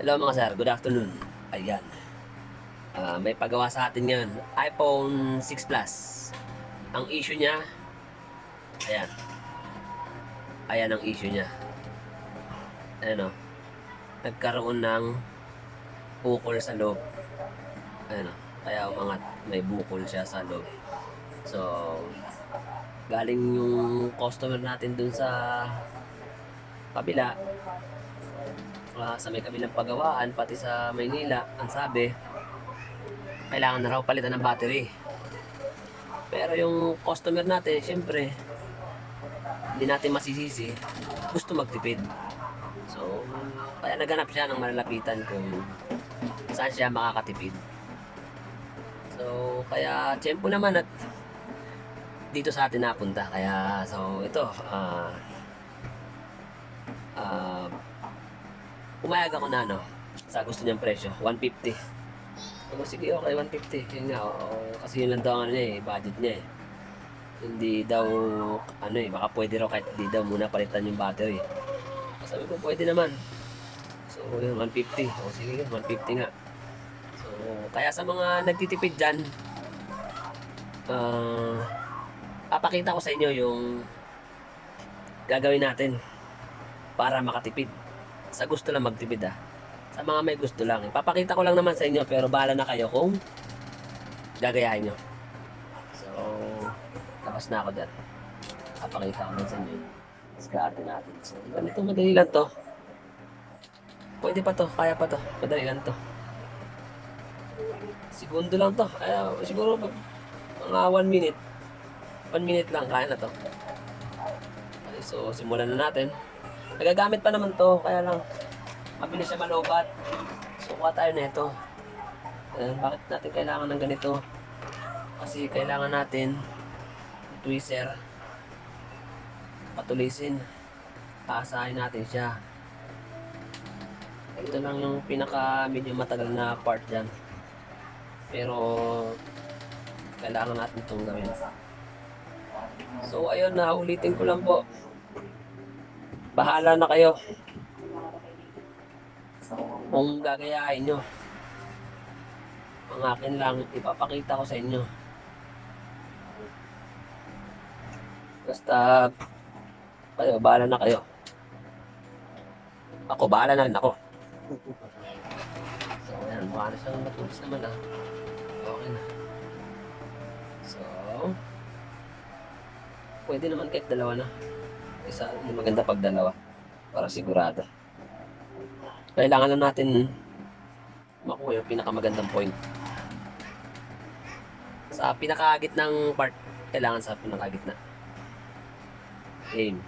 Hello mga sir, good afternoon. Ayan. Ah, may pagawa sa atin ngayon. iPhone 6 Plus. Ang issue niya, ayan. Ayan ang issue niya. Ayan o. Nagkaroon ng bukol sa loob. Ayan o. Kaya umangat. May bukol siya sa loob. So, galing yung customer natin dun sa kabila ah, sa may kabilang pagawaan, pati sa Maynila, ang sabi, kailangan na raw palitan ng battery. Pero yung customer natin, syempre, hindi natin masisisi, gusto magtipid. So, kaya naganap siya ng malalapitan kung saan siya makakatipid. So, kaya tiyempo naman at dito sa atin napunta. Kaya, so, ito, ah, ah, Pumayag ako na ano, sa gusto niyang presyo, 150. Ako, sige, okay, 150. Yun nga, kasi yun lang daw ano niya eh, budget niya eh. Hindi daw, ano eh, baka pwede raw kahit hindi daw muna palitan yung battery. Sabi ko, pwede naman. So, yun, 150. O, sige, 150 nga. So, kaya sa mga nagtitipid dyan, ah, papakita ko sa inyo yung gagawin natin para makatipid sa gusto lang magtipid ah. Sa mga may gusto lang. Ipapakita ko lang naman sa inyo pero bahala na kayo kung gagayahin nyo. So, tapos na ako dyan. Papakita ko lang sa inyo. Diskarte natin. So, ganito madali lang to. Pwede pa to, kaya pa to. Madali lang to. Segundo lang to. Kaya siguro mga 1 minute. 1 minute lang, kaya na to. So, simulan na natin. Nagagamit pa naman to, kaya lang mabilis siya malobat. So, kuha tayo nito. Ayan, bakit natin kailangan ng ganito? Kasi kailangan natin tweezer patulisin. Paasahin natin siya. Ito lang yung pinaka medyo matagal na part dyan. Pero kailangan natin itong gawin. So ayun na, ulitin ko lang po. Bahala na kayo. Kung gagayahin nyo. Ang akin lang, ipapakita ko sa inyo. Basta, kayo, bahala na kayo. Ako, bahala na rin ako. so, ayan, mukha na siyang matulis naman ah. Okay na. So, pwede naman kahit dalawa na. Isa, maganda pag dalawa. Para sigurado. Kailangan lang natin makuha yung pinakamagandang point. Sa pinakagitnang part, kailangan sa pinakagitna. Aim.